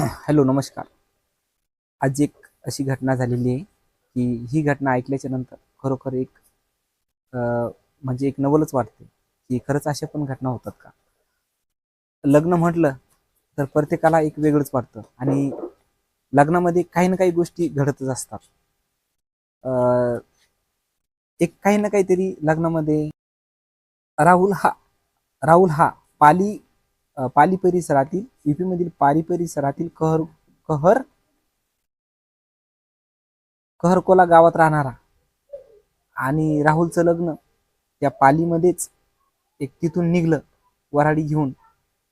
Hello नमस्कार. आज एक अशी घटना झालेली आहे की ही घटना ऐकल्याच्या नंतर खरोखर एक अं, म्हणजे एक नवलच वाटते की खरंच अशा पण घटना होतात का? लग्न म्हटलं तर प्रत्येकाला एक वेगळंच वाटतं आणि लग्नामध्ये काही ना काही गोष्टी घडतच असतात. अं, एक काही ना काहीतरी लग्नामध्ये राहुल हा राहुल हा पाली पाली परिसरातील युपी मधील पाली परिसरातील कहर कहर कहरकोला गावात राहणारा आणि राहुलचं लग्न त्या पालीमध्येच एक तिथून निघलं वराडी घेऊन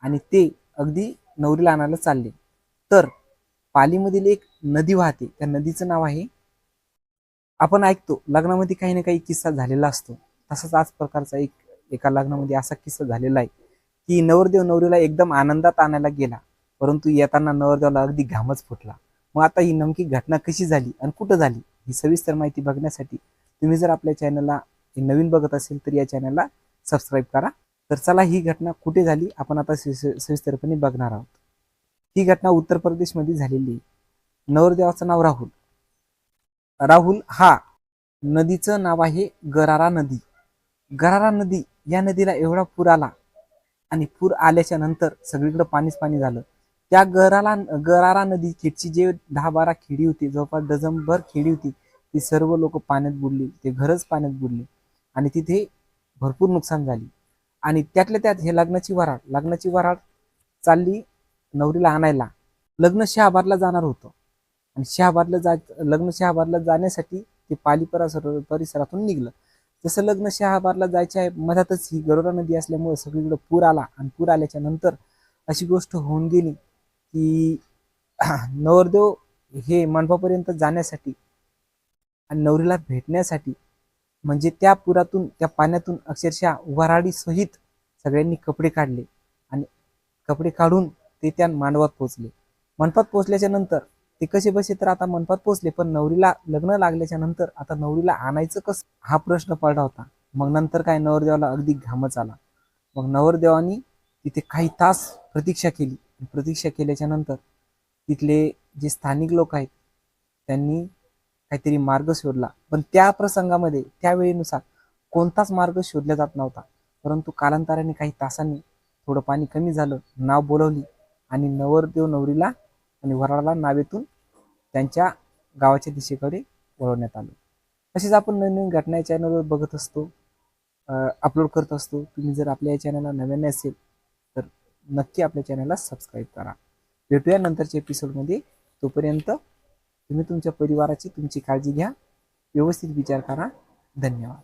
आणि ते अगदी नवरीला आणायला चालले. तर पालीमधील एक नदी वाहते त्या नदीचं नाव आहे आपण ऐकतो लग्नामध्ये काही ना काही किस्सा झालेला असतो. तसाच आज प्रकारचा एक एका लग्नामध्ये असा किस्सा झालेला आहे. की नवरदेव नवरीला एकदम आनंदात आणायला गेला परंतु येताना नवरदेवाला अगदी घामच फुटला. मग आता ही नेमकी घटना कशी झाली आणि कुठं झाली ही सविस्तर माहिती बघण्यासाठी तुम्ही जर आपल्या चॅनलला नवीन बघत असेल तर या चॅनलला सबस्क्राईब करा. तर चला ही घटना कुठे झाली आपण आता सवि- सविस्तरपणे बघणार आहोत. ही घटना उत्तर प्रदेशमध्ये झालेली नवरदेवाचं नाव राहुल. राहुल हा नदीचं नाव आहे गरारा नदी. गरारा नदी या नदीला एवढा पूर आला आणि पूर आल्याच्यानंतर सगळीकडे पाणीच पाणी झालं. त्या गराला गरारा नदी खेडची जे दहा बारा खेडी होती जवळपास डझनभर खेडी होती ती सर्व लोक पाण्यात बुडली. ते घरच पाण्यात बुडले. आणि तिथे भरपूर नुकसान झाली. आणि त्यातल्या त्यात हे लग्नाची वराड लग्नाची वराड चालली नवरीला आणायला. लग्न शहाबादला जाणार होतं. आणि शहाबादला जा लग्न शहाबादला जाण्यासाठी ते पाली परिसरातून निघलं. जसं लग्न शहाबादला जायच्या आहे मधातच ही गरोडा नदी असल्यामुळे सगळीकडे पूर आला आणि पूर आल्याच्यानंतर अशी गोष्ट होऊन गेली की नवरदेव हे मंडपापर्यंत जाण्यासाठी आणि नवरीला भेटण्यासाठी म्हणजे त्या पुरातून त्या पाण्यातून अक्षरशः वराडीसहित सगळ्यांनी कपडे काढले आणि कपडे काढून ते त्या मांडवात पोहोचले. मंडपात पोहोचल्याच्या नंतर ते कसे बसे तर आता मनपात पोहोचले पण नवरीला लग्न लागल्याच्या नंतर आता नवरीला आणायचं कसं? हा प्रश्न पडला होता. मग नंतर काय? नवरदेवाला अगदी घामच आला. मग नवरदेवानी तिथे काही तास प्रतीक्षा केली. प्रतीक्षा केल्याच्यानंतर तिथले जे स्थानिक लोक आहेत त्यांनी काहीतरी मार्ग शोधला. पण त्या प्रसंगामध्ये त्यावेळेनुसार कोणताच मार्ग शोधला जात नव्हता. परंतु कालांतराने काही तासांनी थोडं पाणी कमी झालं नाव बोलवली आणि नवरदेव नवरीला आणि वराडाला नावेतून त्यांच्या गावाच्या दिशेकडे वळवण्यात आलं. तसेच आपण नवीन नवीन घटना या चॅनलवर बघत असतो अपलोड करत असतो. तुम्ही जर आपल्या या चॅनलला नव्याने असेल तर नक्की आपल्या चॅनलला सबस्क्राईब करा. भेटूया नंतरच्या एपिसोडमध्ये तोपर्यंत तुम्ही तुमच्या परिवाराची तुमची काळजी घ्या. व्यवस्थित विचार करा. धन्यवाद.